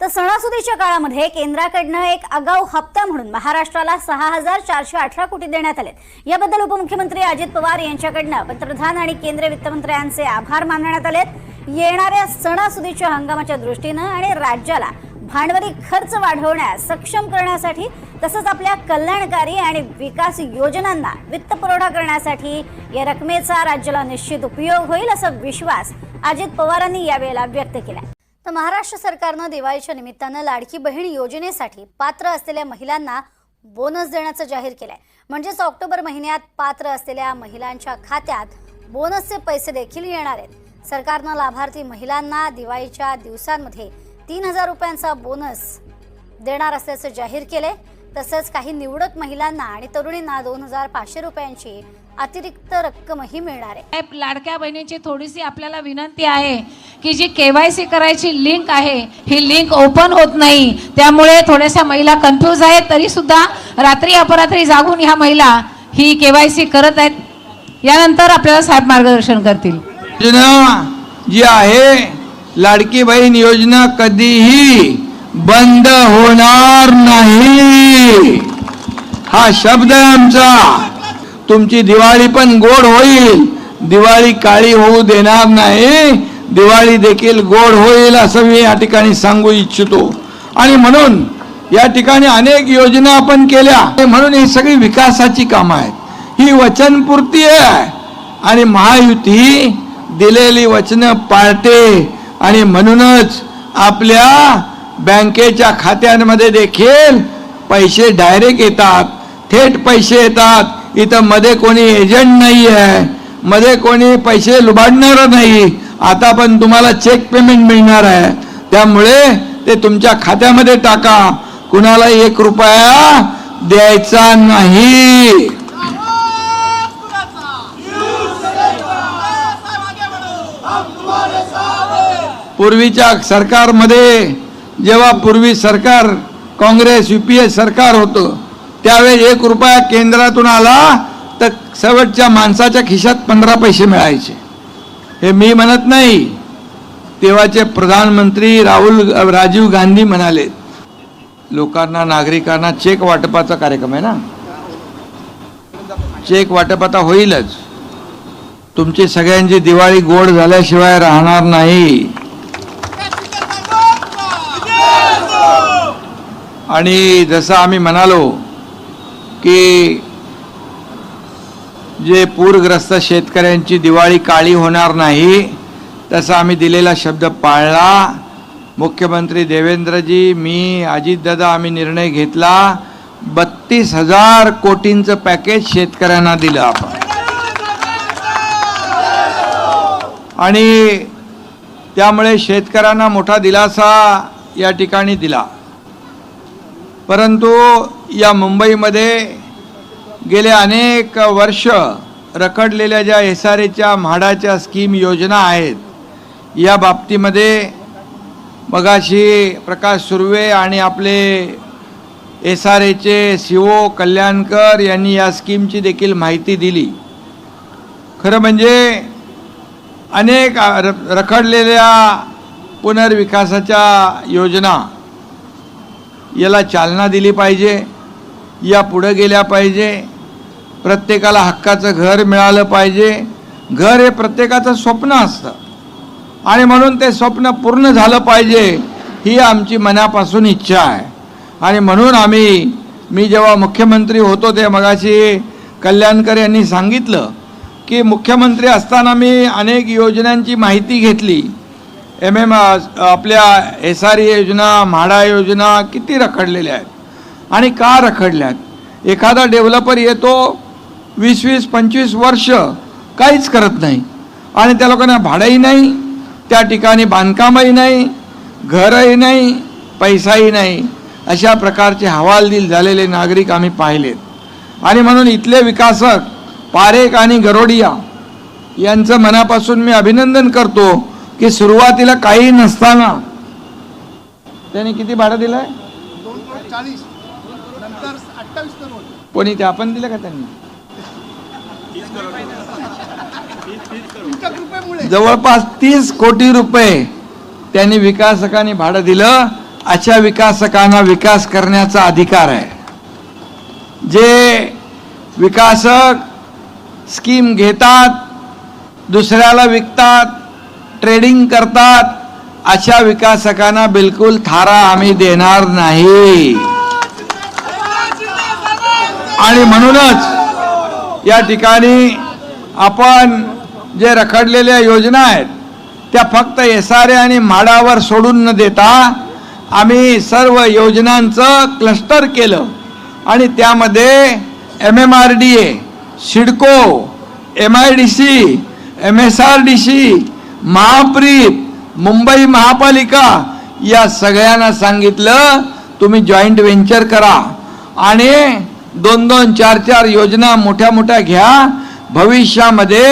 तर सणासुदीच्या काळामध्ये केंद्राकडनं एक आगाऊ हप्ता म्हणून महाराष्ट्राला सहा हजार चारशे अठरा कोटी देण्यात आले याबद्दल उपमुख्यमंत्री अजित पवार यांच्याकडनं पंतप्रधान आणि केंद्रीय वित्तमंत्र्यांचे आभार मानण्यात आलेत. येणाऱ्या सणासुदीच्या हंगामाच्या दृष्टीनं आणि राज्याला भांडवली खर्च वाढवण्यास सक्षम करण्यासाठी तसंच आपल्या कल्याणकारी आणि विकास योजनांना वित्तपुरवठा करण्यासाठी या रकमेचा राज्याला निश्चित उपयोग होईल असा विश्वास अजित पवारांनी यावेळेला व्यक्त केला तर महाराष्ट्र सरकारनं दिवाळीच्या निमित्तानं लाडकी बहीण योजनेसाठी पात्र असलेल्या महिलांना बोनस देण्याचं जाहीर केलंय. म्हणजेच ऑक्टोबर महिन्यात पात्र असलेल्या महिलांच्या खात्यात बोनसचे पैसे देखील येणार आहेत. सरकारनं लाभार्थी महिलांना दिवाळीच्या दिवसांमध्ये तीन हजार रुपयांचा बोनस देणार असल्याचं जाहीर केलंय. तसंच काही निवडक महिलांना आणि तरुणींना दोन हजार पाचशे रुपयांची अतिरिक्त रक्कमही मिळणार आहे. लाडक्या बहिणीची थोडीशी आपल्याला विनंती आहे की जी केवायसी करायची लिंक आहे ही लिंक ओपन होत नाही. त्यामुळे थोड्याशा महिला कन्फ्यूज आहेत तरी सुद्धा रात्री अपरात्री जागून ह्या महिला ही केवायसी करत आहेत. यानंतर आपल्याला साहेब मार्गदर्शन करतील. योजना जी आहे लाडकी बहीण योजना कधीही बंद होणार नाही. हा शब्द आहे आमचा. तुमची दिवाळी पण गोड होईल. दिवाळी काळी होऊ देणार नाही. दिवाळी देखील गोड होईल असं मी या ठिकाणी सांगू इच्छितो. आणि म्हणून या ठिकाणी अनेक योजना आपण केल्या. म्हणून ही सगळी विकासाची कामं आहेत. ही वचनपूर्ती आहे. आणि महायुती दिलेली वचनं पाळते. आणि म्हणूनच आपल्या बँकेच्या खात्यांमध्ये देखील पैसे डायरेक्ट येतात. थेट पैसे येतात. इथं मध्ये कोणी एजंट नाही आहे मध्ये कोणी पैसे लुबाडणार नाही. आता पण तुम्हाला चेक पेमेंट मिळणार आहे. त्यामुळे ते तुमच्या खात्यामध्ये टाका. कुणाला एक रुपया द्यायचा नाही. पूर्वीच्या सरकारमध्ये जेव्हा पूर्वी सरकार काँग्रेस युपीए सरकार होतं त्यावेळेस एक रुपया केंद्रातून आला तर शेवटच्या माणसाच्या खिशात पंधरा पैसे मिळायचे. हे मी म्हणत नाही. तेव्हाचे प्रधानमंत्री राहुल राजीव गांधी म्हणाले लोकांना नागरिकांना चेक वाटपाचा कार्यक्रम आहे ना? चेक वाटप आता होईलच. तुमची सगळ्यांची दिवाळी गोड झाल्याशिवाय राहणार नाही. आणि जसं आम्ही म्हणालो की जे पूरग्रस्त शेतकऱ्यांची दिवाळी काळी होणार नाही तसा आम्ही दिलेला शब्द पाळला. मुख्यमंत्री देवेंद्रजी मी अजितदादा आम्ही निर्णय घेतला. बत्तीस हजार कोटींचं पॅकेज शेतकऱ्यांना दिलं आपण. आणि त्यामुळे शेतकऱ्यांना मोठा दिलासा या ठिकाणी दिला. परंतु या मुंबईमध्ये गेले अनेक वर्ष रखडलेल्या ज्या एस आर एच्या म्हाडाच्या स्कीम योजना आहेत या बाबतीमध्ये मगाशी प्रकाश सुर्वे आणि आपले एस आर एचे सी ओ कल्याणकर यांनी या स्कीमची देखील माहिती दिली. खरं म्हणजे अनेक र- रखडलेल्या पुनर्विकासाच्या योजना याला चालना दिली पाहिजे या पुढं गेल्या पाहिजे प्रत्येकाला हक्काचं घर मिळालं पाहिजे. घर हे प्रत्येकाचं स्वप्न असतं. आणि म्हणून ते स्वप्न पूर्ण झालं पाहिजे ही आमची मनापासून इच्छा आहे. आणि म्हणून आम्ही मी जेव्हा मुख्यमंत्री होतो ते मगाशी कल्याणकर यांनी सांगितलं की मुख्यमंत्री असताना मी अनेक योजनांची माहिती घेतली. एम एम आपल्या एस आर योजना म्हाडा योजना किती रखडलेल्या आहेत? आणि का रखडल्या आहेत? एखादा डेव्हलपर येतो वीस वीस पंचवीस वर्ष काहीच करत नाही. आणि त्या लोकांना भाडंही नाही त्या ठिकाणी बांधकामही नाही घरही नाही पैसाही नाही. अशा प्रकारचे हवालदिल झालेले नागरिक आम्ही पाहिलेत. आणि म्हणून इथले विकासक पारेख आणि गरोडिया यांचं मनापासून मी अभिनंदन करतो. की सुरुवातीला काही नसताना. त्यांनी किती भाडं दिलंय? कोणी ते आपण दिलं का त्यांनी? जवळपास तीस कोटी रुपये त्यांनी विकासकांनी भाडं दिलं. अशा विकासकांना विकास करण्याचा अधिकार आहे. जे विकासक स्कीम घेतात दुसऱ्याला विकतात ट्रेडिंग करतात अशा विकासकांना बिलकुल थारा आम्ही देणार नाही. आणि म्हणूनच या ठिकाणी आपण जे रखडलेल्या योजना आहेत त्या फक्त एस आणि म्हाडावर सोडून न देता आम्ही सर्व योजनांचं क्लस्टर केलं. आणि त्यामध्ये M M R D A CIDCO M I D C M S R D C Mahapreet Mumbai महापालिका या सगळ्यांना सांगितलं तुम्ही जॉईंट व्हेंचर करा. आणि दोन दोन चार चार योजना मोठ्या मोठ्या घ्या. भविष्यामध्ये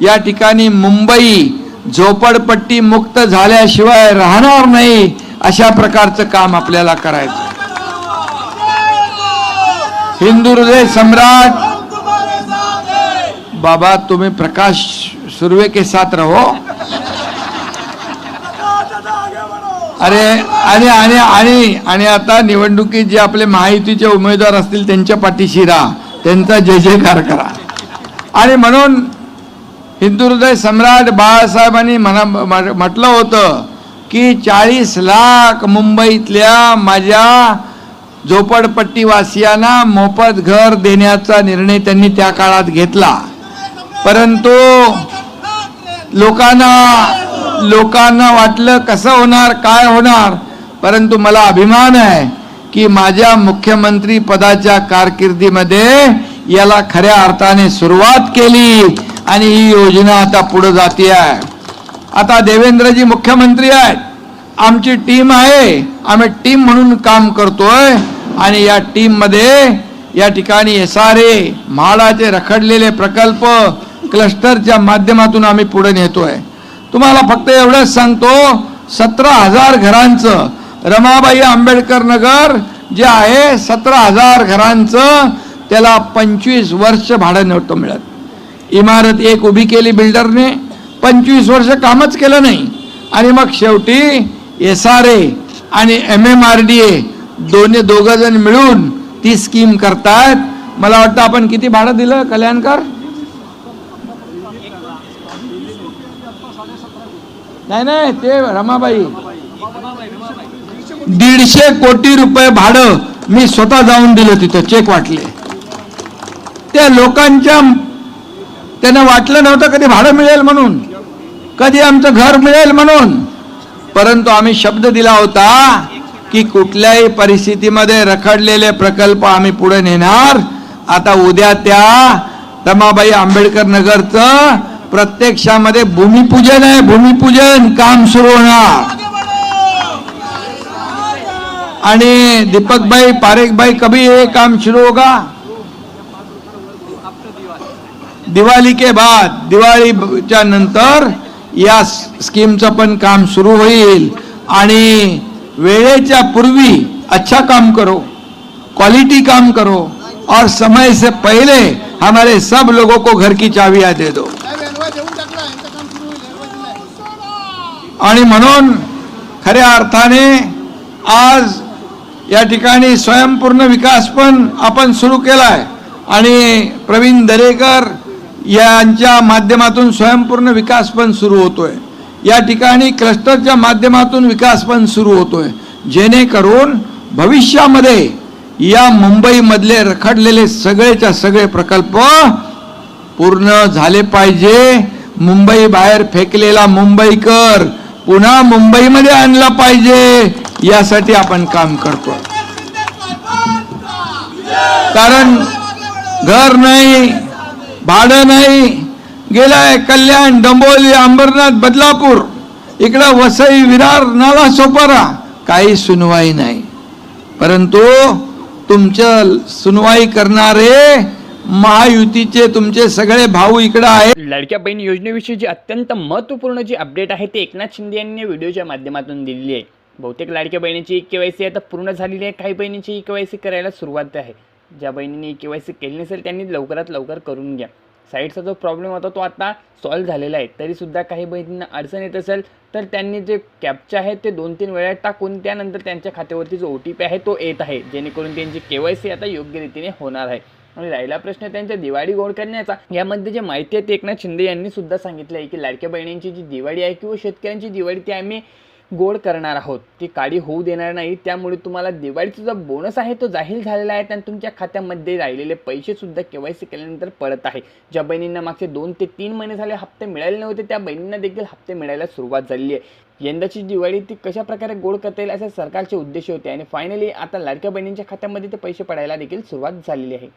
या ठिकाणी मुंबई झोपडपट्टी मुक्त झाल्याशिवाय राहणार नाही अशा प्रकारचं काम आपल्याला करायचं. हिंदू हृदय सम्राट बाबा तुम्ही प्रकाश सुर्वे के साथ रहो. अरे आणि आणि आणि आणि आता निवडणुकीत जे आपले महायुतीचे उमेदवार असतील त्यांच्या पाठीशी राहा. त्यांचा जय जयकार करा. आणि म्हणून हिंदू हृदय सम्राट बाळासाहेबांनी म्हणा म्हटलं होतं की चाळीस लाख मुंबईतल्या माझ्या झोपडपट्टीवासियांना मोफत घर देण्याचा निर्णय त्यांनी त्या काळात घेतला. परंतु लोकांना लोकांना वाटलं कसं होणार काय होणार परंतु मला अभिमान आहे की माझ्या मुख्यमंत्री पदाच्या कारकिर्दीमध्ये याला खऱ्या अर्थाने सुरुवात केली आणि ही योजना आता पुढे जाते आहे. आता देवेंद्रजी मुख्यमंत्री आहेत. आमची टीम आहे. आम्ही टीम म्हणून काम करतोय आणि या टीममध्ये या ठिकाणी एस आर ए म्हाडाचे रखडलेले प्रकल्प क्लस्टरच्या माध्यमातून आम्ही पुढे नेतोय. तुम्हाला फक्त एवढंच सांगतो सतरा हजार घरांचं रमाबाई आंबेडकर नगर जे आहे सतरा हजार घरांचं त्याला पंचवीस वर्ष भाडं नव्हतं मिळत. इमारत एक उभी केली बिल्डरने पंचवीस वर्ष कामच केलं नाही. आणि मग शेवटी एस आर ए आणि M M R D A दोन्ही दोघं जण मिळून ती स्कीम करतायत मला वाटतं आपण किती भाडं दिलं कल्याणकर? नाही नाही ते रमाबाई. दीडशे कोटी रुपये भाडं मी स्वतः जाऊन दिलं तिथं चेक वाटले. त्या लोकांच्या त्यांना वाटलं नव्हतं कधी भाडं मिळेल म्हणून कधी आमचं घर मिळेल म्हणून. परंतु आम्ही शब्द दिला होता की कुठल्याही परिस्थितीमध्ये रखडलेले प्रकल्प आम्ही पुढे नेणार. आता उद्या त्या रमाबाई आंबेडकर नगरचं प्रत्यक्षामध्ये भूमिपूजन आहे भूमिपूजन काम सुरू होणार. आणि दीपकभाई पारेखभाई कभी ये काम शुरू होगा? दिवाळी के बाद दिवाळीच्या नंतर या स्कीमचं पण काम सुरू होईल. आणि वेळेच्या पूर्वी अच्छा काम करो क्वालिटी काम करो और समय से पहले हमारे सब लोगों को घर की चाबियां दे दो साहेब एनवाय देऊन टाकला यांचं काम सुरू होईल एनवाय दिलाय आणि म्हणून खऱ्या अर्थाने आज या ठिकाणी स्वयंपूर्ण विकास पण आपण सुरू केला आहे आणि प्रवीण दरेकर यांच्या माध्यमातून स्वयंपूर्ण विकास पण सुरू होतोय. या ठिकाणी क्लस्टरच्या माध्यमातून विकास पण सुरू होतोय. जेणेकरून भविष्यामध्ये या मुंबईमधले रखडलेले सगळेच्या सगळे प्रकल्प पूर्ण झाले पाहिजे. मुंबई बाहेर फेकलेला मुंबईकर पुन्हा मुंबईमध्ये आणला पाहिजे. यासाठी आपण काम करतो. कारण घर नाही भाडं नाही. गेलाय कल्याण डंबोली अंबरनाथ बदलापूर. इकडं वसई विरार नाला सोपारा. काही सुनवाई नाही. परंतु तुमचं सुनवाई करणारे महायुतीचे तुमचे सगळे भाऊ इकडं आहेत. लाडक्या बहीण योजनेविषयी जी अत्यंत महत्त्वपूर्ण जी अपडेट आहे ते एकनाथ शिंदे यांनी व्हिडिओच्या माध्यमातून दिलेली आहे. बहुतेक लाडक्या बहिणीची के वाय सी आता पूर्ण झालेली आहे. काही बहिणीची के वाय सी करायला सुरुवात आहे. ज्या बहिणींनी के वाय सी केली नसेल त्यांनी लवकरात लवकर करून घ्या. साईटचा जो प्रॉब्लेम होता तो आता सॉल्व्ह झालेला आहे. तरीसुद्धा काही बहिणींना अडचण येत असेल तर त्यांनी जे कॅपचे आहे ते दोन तीन वेळा टाकून त्यानंतर त्यांच्या खात्यावरती जो ओ टी पी आहे तो येत आहे. जेणेकरून त्यांची के वाय सी आता योग्य रीतीने होणार आहे. आणि राहिला प्रश्न त्यांच्या दिवाळी गोड करण्याचा. यामध्ये जे माहिती आहे ते एकनाथ शिंदे यांनी सुद्धा सांगितलं आहे की लाडक्या बहिणींची जी दिवाळी आहे किंवा शेतकऱ्यांची दिवाळी ती आम्ही गोड करणार आहोत. ती काळी होऊ देणार नाही. त्यामुळे तुम्हाला दिवाळीचा जो बोनस आहे तो जाहीर झालेला आहे आणि तुमच्या खात्यामध्ये राहिलेले पैसेसुद्धा के वाय केवायसी केल्यानंतर पडत आहे. ज्या बहिणींना मागचे दोन ते तीन महिने झाले हप्ते मिळाले नव्हते त्या बहिणींना देखील हप्ते मिळायला सुरुवात झालेली आहे. यंदाची दिवाळी ती कशा प्रकारे गोड करता येईल असे सरकारचे उद्देश होते. आणि फायनली आता लाडक्या बहिणींच्या खात्यामध्ये ते पैसे पडायला देखील सुरुवात झालेली आहे.